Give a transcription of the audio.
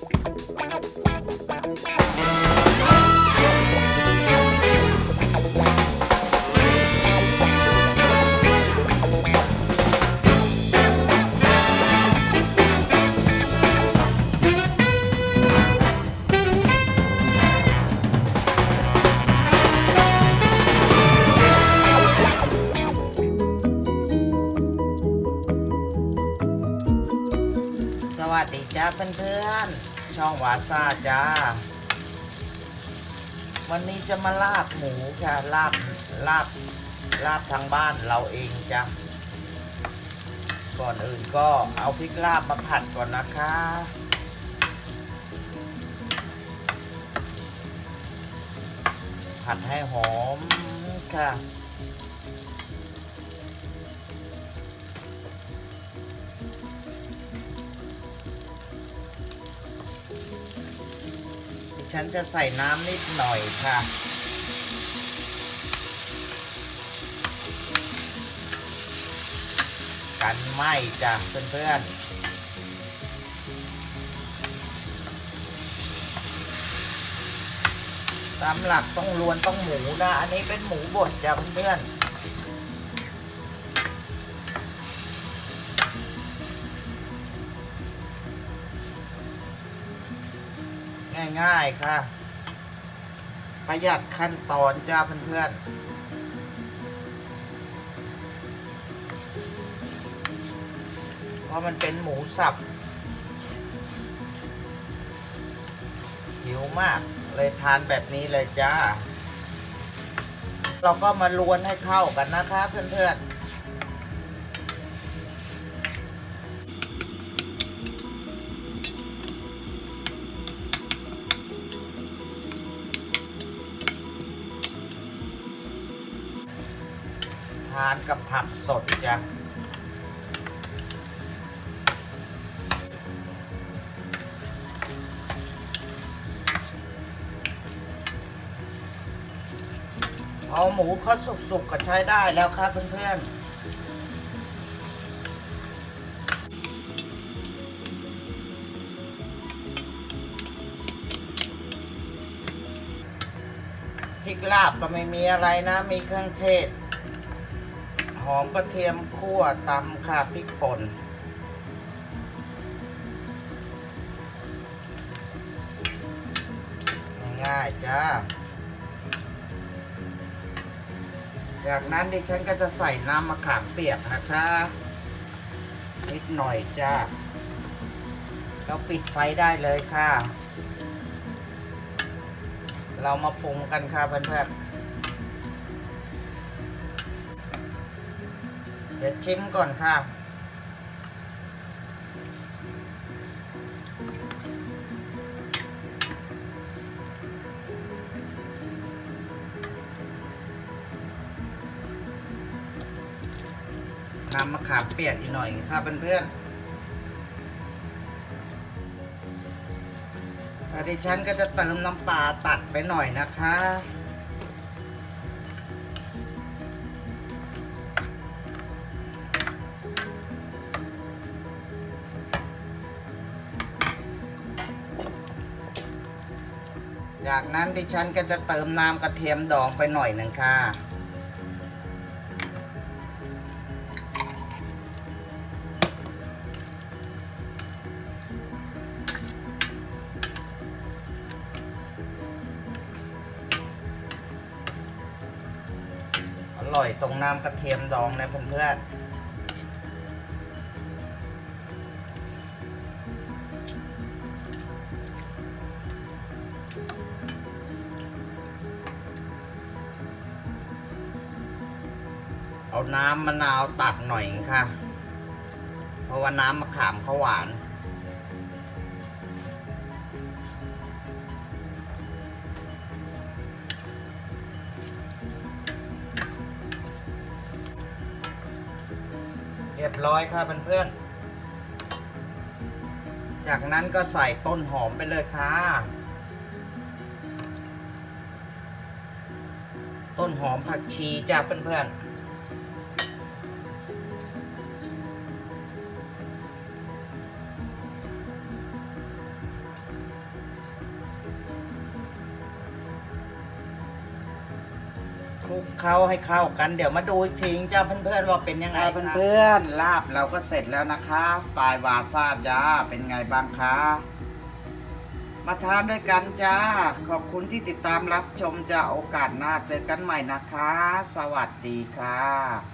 สวัสดีจ้าเพื่อนๆ ช่องวาซาจ้า วันนี้จะมาลาบหมูค่ะ ลาบ ลาบ ลาบทางบ้านเราเองจ้ะ ก่อนอื่นก็เอาพริกลาบมาผัดก่อนนะคะผัดให้หอมค่ะ ฉันจะใส่น้ำนิดหน่อยค่ะ กันไหมจ้ะเพื่อนๆตามหลักต้องลวนต้องหมูนะ อันนี้เป็นหมูบดจ้ะเพื่อน ง่ายๆค่ะ ประหยัดขั้นตอนจ้าเพื่อนๆเพราะมันเป็นหมูสับ หิวมากเลยทานแบบนี้เลยจ้า เราก็มาลวนให้เข้ากันนะคะเพื่อนๆานกับผักสดจ้ะเอาหมูเขาสุกๆก็ใช้ได้แล้วครับเพื่อนๆพริกลาบก็ไม่มีอะไรนะ มีเครื่องเทศ อมกระเทียมคั่วตำค่ะพริกป่นง่ายๆจ้า จากนั้นดิฉันก็จะใส่น้ำมะขามเปียกนะคะ นิดหน่อยจ้าเราปิดไฟได้เลยค่ะ เรามาปรุงกันค่ะเพื่อนๆ เดี๋ยวชิมก่อนค่ะ น้ำมะขามเปียกอีกหน่อยครับเพื่อนๆดิฉันก็จะเติมน้ำปลาตัดไปหน่อยนะคะ จากนั้นดิฉันก็จะเติมน้ำกระเทียมดองไปหน่อยหนึ่งค่ะ อร่อยตรงน้ำกระเทียมดองนะเพื่อนๆ เอาน้ำมะนาวตัดหน่อยค่ะ เพราะว่าน้ำมะขามเขาหวานเรียบร้อยค่ะเพื่อนๆ จากนั้นก็ใส่ต้นหอมไปเลยค่ะ ต้นหอมผักชีจ้าเพื่อนค ลุกเข้าให้เข้ากัน เดี๋ยวมาดูอีกทีจ้าเพื่อนๆว่าเป็นยังไงอ่าคะเพื่อนๆลาบเราก็เสร็จแล้วนะคะ สไตล์วาซาจ้าเป็นไงบ้างคะมาทานด้วยกันจ้า ขอบคุณที่ติดตามรับชมจ้าโอกาสหน้าเจอกันใหม่นะคะ สวัสดีค่ะ